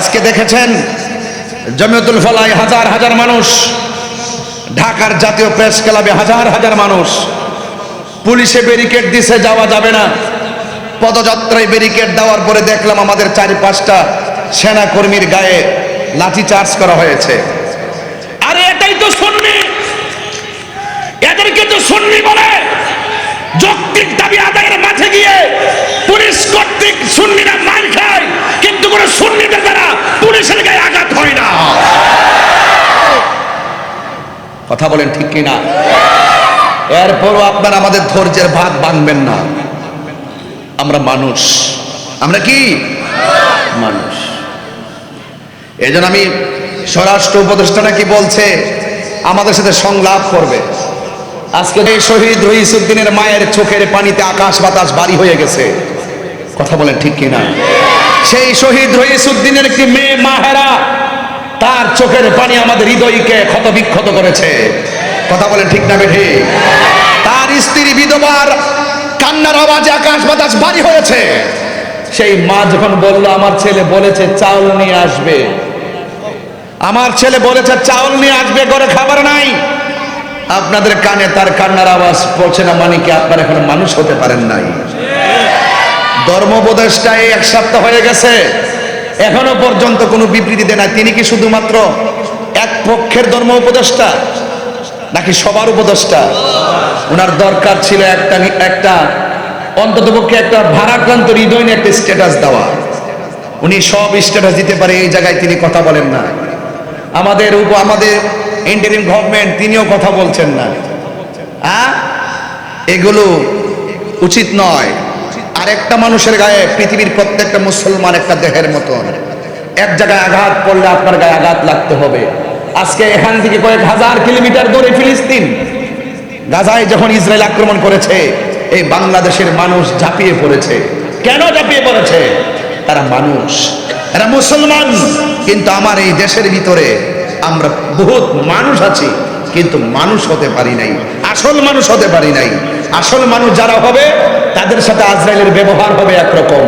আজকে দেখেছেন জমিয়তুল ফলায় হাজার হাজার মানুষ, ঢাকার জাতীয় প্রেস ক্লাবে হাজার হাজার মানুষ। পুলিশে ব্যারিকেড দিছে, যাওয়া যাবে না। পদযাত্রায় ব্যারিকেড দেওয়ার পরে দেখলাম আমাদের চারি পাঁচটা সেনা কর্মীর গায়ে লাঠি চার্জ করা হয়েছে। আরে এটাই তো সুন্নি। এদেরকে তো সুন্নি বলে। যৌক্তিক দাবি আদায়ের মাঝে গিয়ে পুলিশ কর্তৃক না মার খায়। কোনো সুন্নিদের দ্বারা পুলিশের গায়ে আঘাত হয় না। কথা বলেন ঠিক কিনা? এরপরও আপনারা আমাদের ধৈর্যের ভাত বাঁধবেন না। আমরা মানুষ। আমরা কি? মানুষ। এই জন্য আমি স্বরাষ্ট্র উপদেষ্টা নাকি বলছে? আমাদের সাথে সংলাপ করবে। আজকে এই শহীদ রহিসুদ্দিনের মায়ের চোখের পানিতে আকাশ বাতাস বাড়ি হয়ে গেছে। কথা বলেন ঠিক কিনা? সেই শহীদ রহিসুদ্দিনের একটি মেয়ে মাহেরা, তার চোখের পানি আমাদের হৃদয়কে ক্ষত বিক্ষত করেছে। কথা বলেন ঠিক না বেঠে? তার স্ত্রী বিধবার, কান্নার আওয়াজে আকাশ বাতাস বাড়ি হয়েছে। সেই মা যখন বলল, আমার ছেলে বলেছে চাউল নিয়ে আসবে। আমার ছেলে বলেছে চাউল নিয়ে আসবে, ঘরে খাবার নাই। আপনাদের কানে তার কান্নার আওয়াজ পৌঁছে না মানে কি আপনারা এখন মানুষ হতে পারেন নাই? ধর্মোপদেশটা এই এক সপ্তাহ হয়ে গেছে। এখনও পর্যন্ত কোনো বিবৃতি দেয় না তিনি কি শুধুমাত্র এক পক্ষের ধর্ম উপদেষ্টা নাকি সবার উপদেষ্টা ওনার দরকার ছিল একটা একটা অন্ততপক্ষে একটা ভারাক্রান্ত হৃদয় একটা স্ট্যাটাস দেওয়া। উনি সব স্ট্যাটাস দিতে পারে, এই জায়গায় তিনি কথা বলেন না। আমাদের উপ আমাদের ইন্টারিম গভর্নমেন্ট তিনিও কথা বলছেন না। এগুলো উচিত নয়। আরেকটা মানুষের গায়ে পৃথিবীর প্রত্যেকটা মুসলমান একটা দেহের মতন। এক জায়গায় আঘাত পড়লে আপনার গায়ে আঘাত লাগতে হবে। আজকে এখান থেকে কয়েক হাজার কিলোমিটার দূরে ফিলিস্তিন। গাজায় যখন ইসরায়েল আক্রমণ করেছে, এই বাংলাদেশের মানুষ ঝাঁপিয়ে পড়েছে। কেন ঝাঁপিয়ে পড়েছে? তারা মানুষ। এরা মুসলমান। কিন্তু আমার এই দেশের ভিতরে আমরা বহুত মানুষ আছি, কিন্তু মানুষ হতে পারি নাই। আসল মানুষ হতে পারি নাই। আসল মানুষ যারা হবে তাদের সাথে আজরাইলের ব্যবহার হবে একরকম।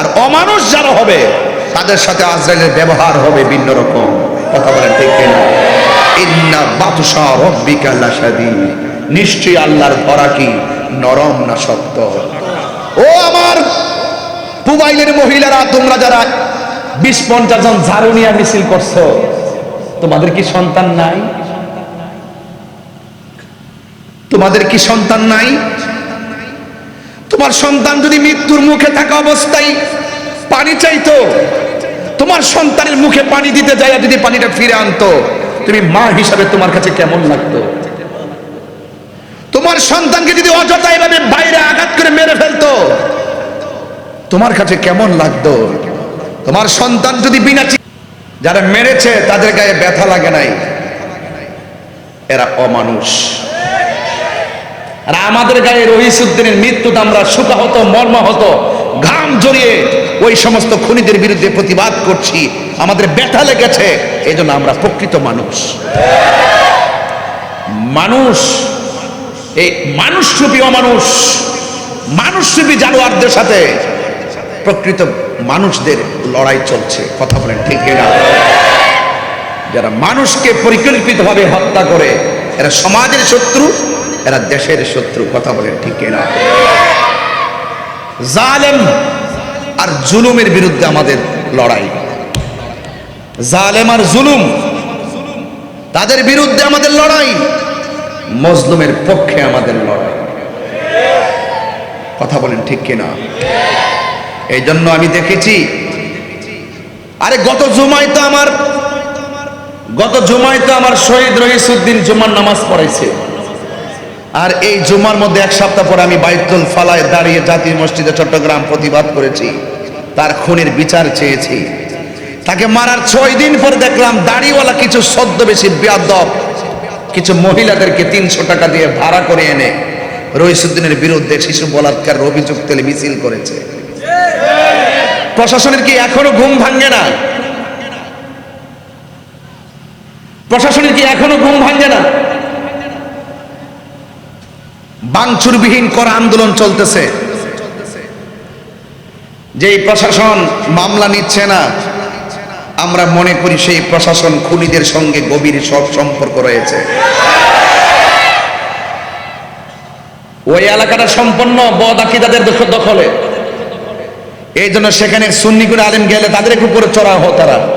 আর অমানুষ যারা হবে, তাদের সাথে আজরাইলের ব্যবহার হবে ভিন্ন রকম। কথা বলেন ঠিক কিনা? ইন্না রব্বিকা নিশ্চয়ই আল্লাহর ধরা কি? নরম না শক্ত? ও আমার মোবাইলের মহিলারা, তোমরা যারা বিশ পঞ্চাশ জন ঝাড়ু নিয়ে মিছিল করছ, তোমাদের কি সন্তান নাই? তোমাদের কি সন্তান নাই? তোমার সন্তান যদি মৃত্যুর মুখে থাকা অবস্থায় পানি চাইতো, তোমার সন্তানের মুখে পানি দিতে যায় যদি পানিটা ফিরে আনতো, তুমি মা হিসাবে তোমার কাছে কেমন লাগতো? তোমার সন্তানকে যদি অযথা এভাবে বাইরে আঘাত করে মেরে ফেলতো, তোমার কাছে কেমন লাগতো? তোমার সন্তান যদি বিনা যারা মেরেছে, তাদের গায়ে ব্যথা লাগে নাই। এরা অমানুষ। আর আমাদের গায়ে রহিসুদ্দিনের মৃত্যুতে আমরা সুখাহত মর্মাহত ঘাম জড়িয়ে ওই সমস্ত খুনিদের বিরুদ্ধে প্রতিবাদ করছি। আমাদের ব্যথা লেগেছে এই জন্য আমরা প্রকৃত মানুষ। মানুষ, এই মানুষরূপী অমানুষ, মানুষরূপী জানোয়ারদের সাথে প্রকৃত মানুষদের লড়াই চলছে। কথা বলেন ঠিক না? যারা মানুষকে পরিকল্পিতভাবে হত্যা করে, এরা সমাজের শত্রু এরা দেশের শত্রু, কথা বলেন ঠিক না জালেম আর জুলুমের বিরুদ্ধে আমাদের লড়াই। জালেম আর জুলুম, তাদের বিরুদ্ধে আমাদের লড়াই, মজলুমের পক্ষে আমাদের লড়াই। কথা বলেন ঠিক কিনা? এই জন্য আমি দেখেছি, আরে গত জুমায় তো আমার, গত জুমায় তো আমার শহীদ রহিসুদ্দিন জুমার নামাজ পড়াইছে। আর এই জুমার মধ্যে এক সপ্তাহ পরে আমি বাইতুল ফালায় দাঁড়িয়ে জাতীয় মসজিদে চট্টগ্রাম প্রতিবাদ করেছি। তার খুনের বিচার চেয়েছি। তাকে মারার ছয় দিন পর দেখলাম দাড়িওয়ালা কিছু সদ্য বেশি বেয়াদব কিছু মহিলাদেরকে তিনশো টাকা দিয়ে ভাড়া করে এনে রহিসুদ্দিনের বিরুদ্ধে শিশু বলাৎকার অভিযোগ তেলে মিছিল করেছে। প্রশাসনের কি এখনও ঘুম ভাঙে না? প্রশাসনের কি এখনও ঘুম ভাঙে না? বাংচুরবিহীন করা আন্দোলন চলতেছে। যে প্রশাসন মামলা নিচ্ছে না, আমরা মনে করি সেই প্রশাসন খুনিদের সঙ্গে গভীর সব সম্পর্ক রয়েছে। ওই এলাকাটা সম্পন্ন বদ আকিদাদের দখ- দখলে। এই জন্য সেখানে সুন্নি করে আলেম গেলে তাদের উপরে চড়া হো তারা।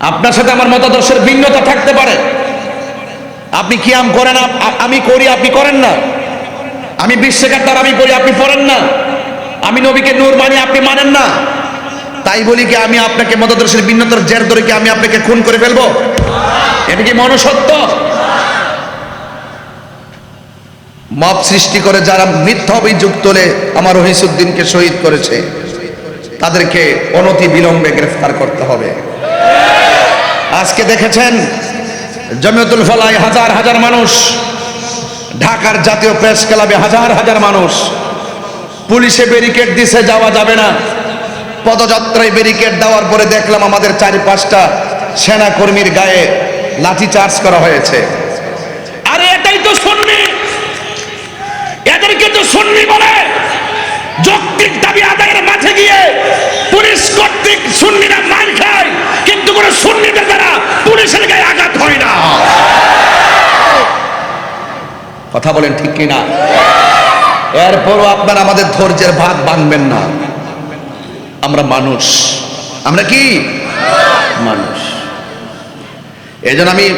আপনার সাথে আমার মতাদর্শের ভিন্নতা থাকতে পারে। আপনি কিয়াম করেন আমি করি, আপনি করেন না। আমি বিশ্বের তার আমি করি, আপনি পড়েন না। আমি নবীকে নূর মানি, আপনি মানেন না। তাই বলি কি, আমি আপনাকে মতাদর্শের ভিন্নতার জের ধরে কি আমি আপনাকে খুন করে ফেলব? এটা কি মনুষ্যত্ব? মব সৃষ্টি করে যারা মিথ্যা অভিযোগ তোলে, আমার রহিসুদ্দিনকে শহীদ করেছে। তাদেরকে অনতি বিলম্বে গ্রেফতার করতে হবে। আজকে দেখেছেন জমিয়তুল ফলায় হাজার হাজার মানুষ। ঢাকার জাতীয় প্রেস ক্লাবে হাজার হাজার মানুষ। পুলিশে ব্যারিকেড দিছে, যাওয়া যাবে না। পদযাত্রায় ব্যারিকেড দেওয়ার পরে দেখলাম আমাদের চারি পাঁচটা সেনা কর্মীর গায়ে লাঠি চার্জ করা হয়েছে। আরে, এটাই তো সুন্নি। এদেরকে তো সুন্নি বলে। যৌক্তিক দাবি আদায়ের মাঝে গিয়ে পুলিশ কর্তৃক সুন্নিরা মার কথা বলেন ঠিক কিনা? এরপরও আপনার আমাদের ধৈর্যের ভাগ বাঁধবেন না। আমরা মানুষ। আমরা কি? মানুষ। এই জন্য আমি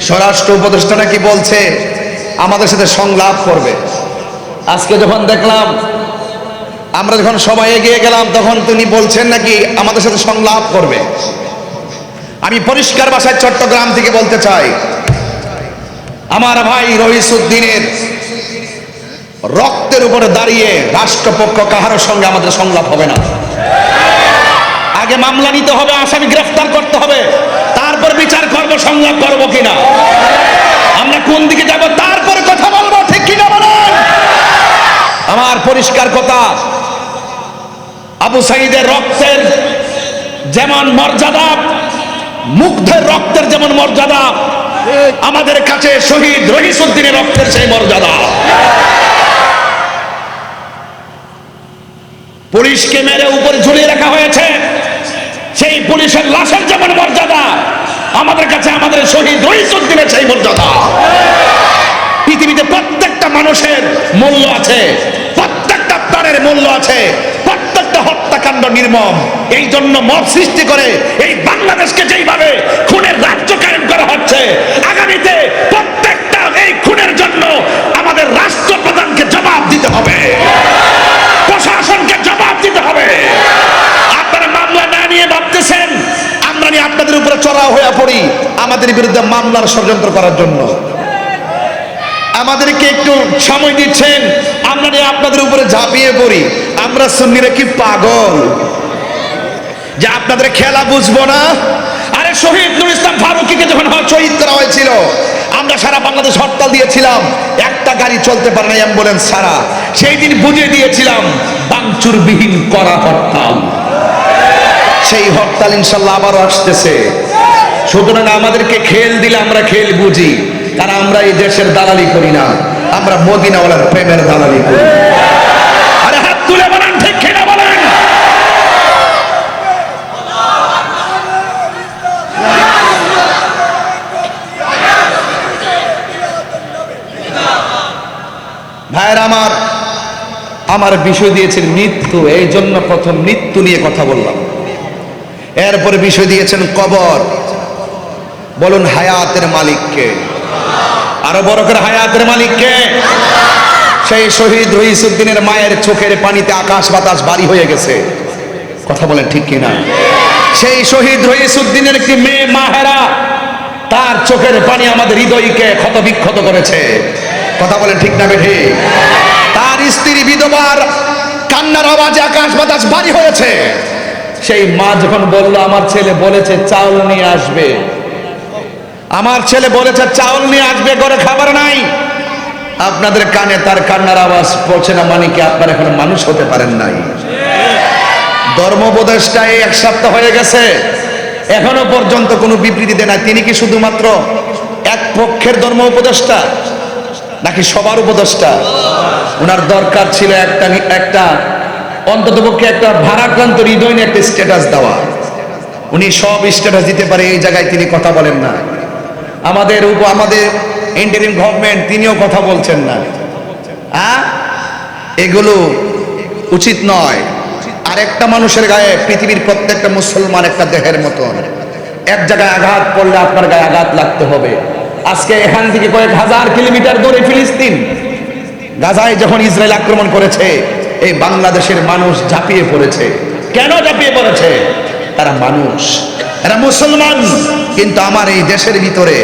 স্বরাষ্ট্র উপদেষ্টা নাকি বলছে? আমাদের সাথে সংলাপ করবে। আজকে যখন দেখলাম, আমরা যখন সবাই এগিয়ে গেলাম, তখন তিনি বলছেন নাকি আমাদের সাথে সংলাপ করবে। আমি পরিষ্কার ভাষায় চট্টগ্রাম থেকে বলতে চাই আমার ভাই রহিসুদ্দিনের রক্তের উপরে দাঁড়িয়ে রাষ্ট্রপক্ষ কাহারোর সঙ্গে আমাদের সংলাপ হবে না। আগে মামলা নিতে হবে, আসামি গ্রেফতার করতে হবে, তারপর বিচার করব, সংলাপ করব কিনা? আমরা কোন দিকে যাব, তারপরে কথা বলব, ঠিক কিনা বলেন? আমার পরিষ্কার কথা, আবু সাইদের রক্তের যেমন মর্যাদা, মুগ্ধের রক্তের যেমন মর্যাদা আমাদের কাছে শহীদ রহিসুদ্দিনের রক্তের সেই মর্যাদা। পুলিশকে মেরে উপরে ঝুলিয়ে রাখা হয়েছে। সেই পুলিশের লাশের যেমন মর্যাদা, আমাদের কাছে আমাদের শহীদ রহিসুদ্দিনের সেই মর্যাদা। পৃথিবীতে প্রত্যেকটা মানুষের মূল্য আছে, প্রত্যেকটা প্রাণের মূল্য আছে। হত্যাকাণ্ড নির্মম। এই জন্য মত সৃষ্টি করে এই বাংলাদেশকে যেইভাবে খুনের রাজ্য কায়েম করা হচ্ছে, আগামীতে প্রত্যেকটা এই খুনের জন্য আমাদের রাষ্ট্রপ্রধানকে জবাব দিতে হবে। প্রশাসনকে জবাব দিতে হবে। আপনারা মামলা না নিয়ে ভাবতেছেন, আমরা নিয়ে আপনাদের উপরে চড়া হয়ে পড়ি আমাদের বিরুদ্ধে মামলার ষড়যন্ত্র করার জন্য। আমাদেরকে একটু সময় দিচ্ছেন। আমরা আপনাদের উপরে ঝাঁপিয়ে পড়ি। আমরা সুন্নিরা কি পাগল? যে আপনাদের খেলা বুঝব না? আরে শহীদ নুর ইসলাম ফারুকিকে যখন শহীদ করা হয়েছিল, আমরা সারা বাংলাদেশ হরতাল দিয়েছিলাম। একটা গাড়ি চলতে পারে না অ্যাম্বুলেন্স ছাড়া। সেই দিন বুঝিয়ে দিয়েছিলাম, বাংচুরবিহীন করা হরতাল। সেই হরতাল ইনশাল্লাহ আবারও আসতেছে। সুতরাং আমাদেরকে খেল দিলে আমরা খেল বুঝি। কারণ আমরা এই দেশের দালালি করি না। আমরা মদিনাওয়ালার প্রেমের দালালি করি। আরে হাত আমার আমার বিষয় দিয়েছেন মৃত্যু, এই জন্য প্রথম মৃত্যু নিয়ে কথা বললাম। এরপরে বিষয় দিয়েছেন কবর। বলুন, হায়াতের মালিককে। আরও বড় করে হায়াতের মালিককে। সেই শহীদ রহিসুদ্দিনের মায়ের চোখের পানিতে আকাশ বাতাস বাড়ি হয়ে গেছে। কথা বলেন ঠিক কিনা? সেই শহীদ রহিসুদ্দিনের একটি মেয়ে মাহেরা, তার চোখের পানি আমাদের হৃদয়কে ক্ষত বিক্ষত করেছে। কথা বলেন ঠিক না বেঠে? তার স্ত্রী বিধবার, কান্নার আওয়াজে আকাশ বাতাস বাড়ি হয়েছে। সেই মা যখন বলল, আমার ছেলে বলেছে চাউল নিয়ে আসবে। আমার ছেলে বলেছে, চাউল নিয়ে আসবে, ঘরে খাবার নাই। আপনাদের কানে তার কান্নার আওয়াজ পৌঁছে না মানে কি আপনার এখন মানুষ হতে পারেন নাই? ধর্মোপদেশটা এই এক সপ্তাহ হয়ে গেছে, এখনও পর্যন্ত কোনো বিবৃতি দেয় না তিনি কি শুধুমাত্র এক পক্ষের ধর্ম উপদেষ্টা, নাকি সবার উপদেষ্টা? ওনার দরকার ছিল একটা একটা অন্ততপক্ষে একটা ভারাক্রান্ত হৃদয় একটা স্ট্যাটাস দেওয়া। উনি সব স্ট্যাটাস দিতে পারে, এই জায়গায় তিনি কথা বলেন না। আমাদের উপ, আমাদের ইন্টারিম গভর্নমেন্ট তিনিও কথা বলছেন না। এগুলো উচিত নয়। আর একটা মানুষের গায়ে পৃথিবীর প্রত্যেকটা মুসলমান একটা দেহের মতন। এক জায়গায় আঘাত পড়লে আপনার গায়ে আঘাত লাগতে হবে। আজকে এখান থেকে কয়েক হাজার কিলোমিটার দূরে ফিলিস্তিন। গাজায় যখন ইসরায়েল আক্রমণ করেছে, এই বাংলাদেশের মানুষ ঝাঁপিয়ে পড়েছে। কেন ঝাঁপিয়ে পড়েছে? তারা মানুষ। এরা মুসলমান, কিন্তু আমার এই দেশের ভিতরে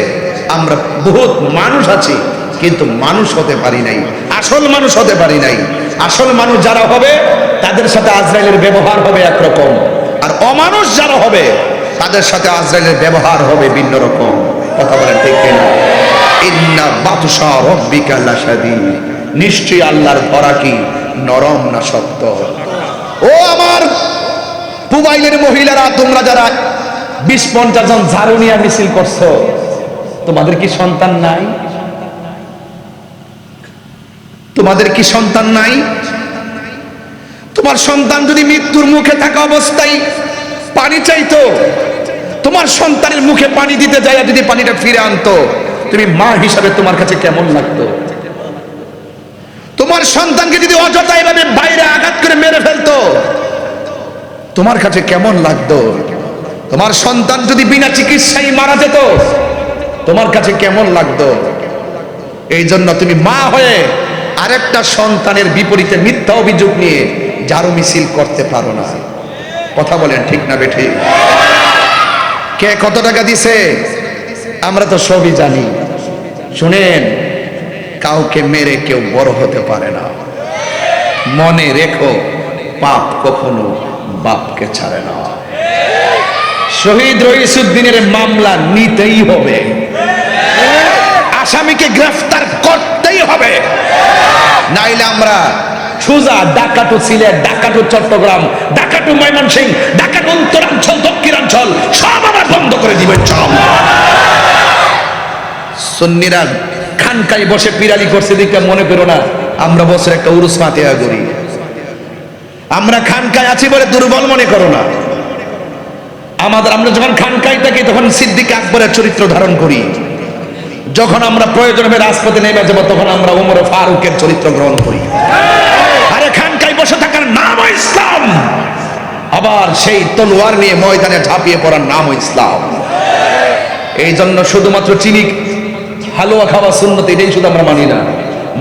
আমরা বহুত মানুষ আছি, কিন্তু মানুষ হতে পারি নাই, আসল মানুষ হতে পারি নাই। আসল মানুষ যারা হবে, তাদের সাথে আজরাইলের ব্যবহার হবে একরকম, আর অমানুষ যারা হবে, তাদের সাথে আজরাইলের ব্যবহার হবে ভিন্ন রকম। কথা বলেন ঠিক কিনা? ইন্না বাতুসা রব্বিকা লাশাদীদ। নিশ্চয়ই আল্লাহর ধরা কি, নরম না শক্ত? ও আমার পুবাইলের মহিলারা, তোমরা যারা বিশ পঞ্চাশ জন ঝাড়ু নিয়ে মিছিল করছ। তোমাদের কি সন্তান নাই? তোমাদের কি সন্তান নাই? তোমার সন্তান যদি মৃত্যুর মুখে থাকা অবস্থায় পানি চাইতো, তোমার সন্তানের মুখে পানি দিতে যায় যদি পানিটা ফিরে আনতো, তুমি মা হিসাবে তোমার কাছে কেমন লাগতো? তোমার সন্তানকে যদি অযথা এভাবে বাইরে আঘাত করে মেরে ফেলতো, তোমার কাছে কেমন লাগতো? তোমার সন্তান যদি বিনা চিকিৎসায় মারা যেত, তোমার কাছে কেমন লাগতো? এই জন্য তুমি মা হয়ে আরেকটা সন্তানের বিপরীতে মিথ্যা অভিযোগ নিয়ে জারো মিছিল করতে পারো না। কথা বলেন ঠিক না বেঠি? কে কত টাকা দিছে? আমরা তো সবই জানি। শুনেন, কাউকে মেরে কেউ বড় হতে পারে না। মনে রেখো, পাপ কখনো বাপকে ছাড়ে না। শহীদ রইসুদ্দিনের মামলা নিতেই হবে। আসামিকে গ্রেফতার করতেই হবে। নাইলে আমরা সুজা ডাকাটু সিলেট ডাকাটু চট্টগ্রাম ডাকাটু ময়মনসিং ডাকাটু উত্তরাঞ্চল, দক্ষিণাঞ্চল, সব আমরা বন্ধ করে দিবেন সব সুন্নিরা খানকাই বসে পিরালি করছে দিকে মনে করো না, আমরা বছর একটা উরুস ফাতেহা করি। আমরা খানকায় আছি বলে দুর্বল মনে করো না। আমাদের আমরা যখন খানকায় থাকি, তখন সিদ্দিক আকবরের চরিত্র ধারণ করি। যখন আমরা প্রয়োজন হবে রাজপথে নেমে যাব, তখন আমরা উমর ফারুকের চরিত্র গ্রহণ করি। আরে খানকায় বসে থাকার নাম ইসলাম। আবার সেই তলোয়ার নিয়ে ময়দানে ঝাঁপিয়ে পড়ার নাম ইসলাম। এই জন্য শুধুমাত্র চিনি, হালুয়া খাওয়া সুন্নত, এটাই শুধু আমরা মানি না।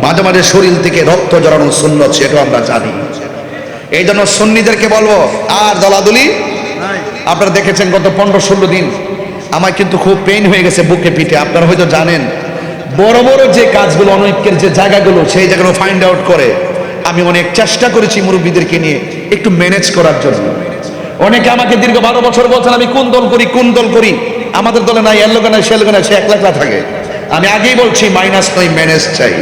মাঝে মাঝে শরীর থেকে রক্ত জড়ানো সুন্নত, সেটাও আমরা জানি। এই জন্য সুন্নিদেরকে বলব, আর দলাদলি আপনারা দেখেছেন গত পনেরো ষোলো দিন আমার কিন্তু খুব পেইন হয়ে গেছে বুকে পিঠে। আপনারা হয়তো জানেন, বড় বড় যে কাজগুলো, অনৈক্যের যে জায়গাগুলো, সেই জায়গাগুলো ফাইন্ড আউট করে আমি অনেক চেষ্টা করেছি মুরব্বীদেরকে নিয়ে একটু ম্যানেজ করার জন্য। অনেকে আমাকে দীর্ঘ বারো বছর বলছেন, আমি কোন দল করি, কোন দল করি? আমাদের দলে নাই, এর লোকে নাই, সে নাই, সে একলা একলা থাকে। আমি আগেই বলছি, মাইনাস নয় ম্যানেজ চাই।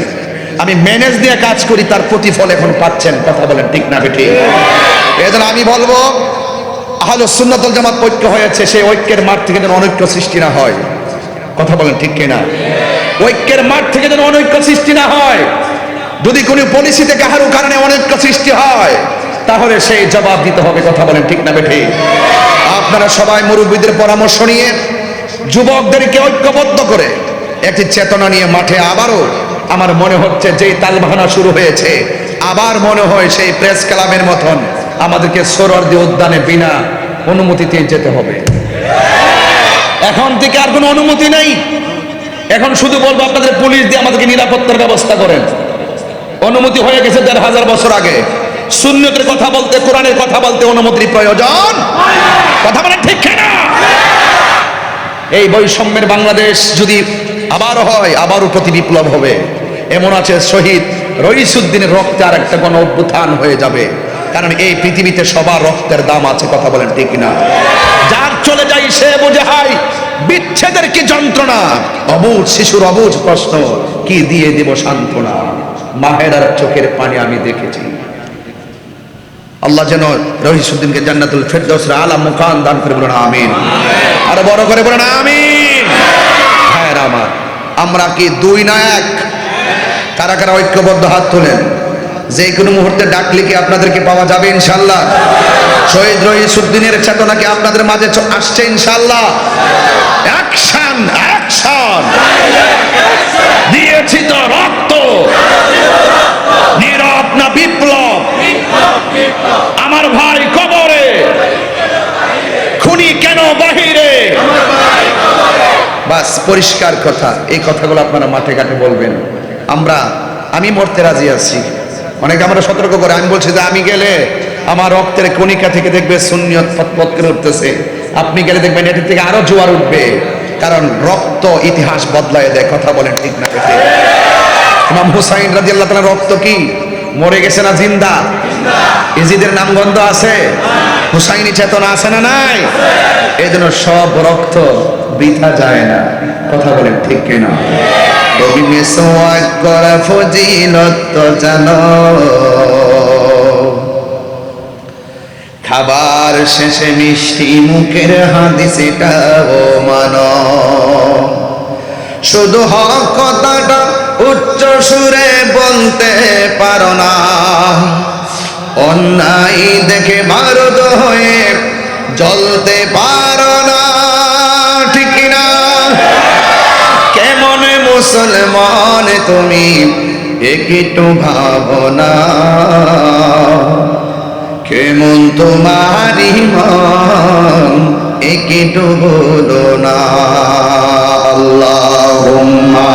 আমি ম্যানেজ দিয়ে কাজ করি, তার প্রতিফল এখন পাচ্ছেন, কথা বলেন ঠিক না বেঠি এই জন্য আমি বলব আহলে সুন্নাতুল জামাত ঐক্য হয়েছে, সেই ঐক্যের মাঠ থেকে যেন অনৈক্য সৃষ্টি না হয়। কথা বলেন ঠিক কিনা? ঐক্যের মাঠ থেকে যেন অনৈক্য সৃষ্টি না হয়। যদি কোনো পলিসিতে কাহারও কারণে অনৈক্য সৃষ্টি হয়, তাহলে সেই জবাব দিতে হবে। কথা বলেন ঠিক না বেঠি? আপনারা সবাই মুরব্বীদের পরামর্শ নিয়ে যুবকদেরকে ঐক্যবদ্ধ করে একটি চেতনা নিয়ে মাঠে আবারও আমার মনে হচ্ছে যেই তালবাহানা শুরু হয়েছে, আবার মনে হয় সেই প্রেস ক্লাবের মতন। আমাদেরকে সোরর্দি উদ্যানে বিনা অনুমতিতে যেতে হবে। এখন থেকে আর কোনো অনুমতি নেই। এখন শুধু বলব আপনাদের পুলিশ দিয়ে আমাদেরকে নিরাপত্তার ব্যবস্থা করেন। অনুমতি হয়ে গেছে দেড় হাজার বছর আগে। শূন্যতের কথা বলতে, কোরআনের কথা বলতে অনুমতির প্রয়োজন। কথা বলে ঠিক না এই বৈষম্যের বাংলাদেশ যদি আবার হয়, আবারও প্রতি বিপ্লব হবে। এমন আছে শহীদ রইসুদ্দিনের রক্তে আর একটা কোনো অভ্যুত্থান হয়ে যাবে। কারণ এই পৃথিবীতে সবার রক্তের দাম আছে, কথা বলেন ঠিক না যার চলে যাই সে বুঝে হাই বিচ্ছেদের কি যন্ত্রণা? অবুজ শিশুর অবুজ প্রশ্ন, কি দিয়ে দেব সান্ত্বনা? মাহেরার চোখের পানি আমি দেখেছি। আল্লাহ যেন রহিসুদ্দিনকে জান্নাতুল ফেরদৌসের দান করে বলেন, আমিন। আর বড় করে বলেন, আমিন। আমার, আমরা কি দুই না এক? কারা কারা ঐক্যবদ্ধ হাত তোলেন? যে কোনো মুহূর্তে ডাকলে কি আপনাদেরকে পাওয়া যাবে ইনশাল্লাহ শহীদ রহিসুদ্দিনের চেতনাকে আপনাদের মাঝে আসছে ইনশাল্লাহ অ্যাকশন অ্যাকশন। দিয়েছি তো রক্ত। নীরব না বিপ্লব। আমার ভাই কবরে। খুনি কেন বাহিরে? বাস, পরিষ্কার কথা। এই কথাগুলো আপনারা মাঠে ঘাটে বলবেন। আমরা, আমি মরতে রাজি আছি। অনেকে আমরা সতর্ক করে, আমি বলছি যে আমি গেলে আমার রক্তের কণিকা থেকে দেখবে শূন্যত ফতফত করে উঠতেছে। আপনি গেলে দেখবেন এটির থেকে আরও জোয়ার উঠবে। কারণ রক্ত ইতিহাস বদলায় দেয়, কথা বলেন ঠিক না ইমাম হুসাইন রাজি আল্লাহ রক্ত কি? মরে গেছে না জিন্দা? ইজিদের নামগন্ধ আছে? হুসাইনি চেতনা আছে না নাই? এই জন্য সব রক্ত বৃথা যায় না, কথা বলেন ঠিক কিনা? মেসোয়াক করা ফজিলত জানো। খাবার শেষে মিষ্টি মুখের হাদিস এটাও মানো। শুধু হক কথাটা উচ্চ সুরে বলতে পারো না। অন্যায় দেখে ভারত হয়ে জ্বলতে পারো না। মুসলমান তুমি একটু ভাবনা কেমন তোমার ইমান একটু বলো না। আল্লাহ মা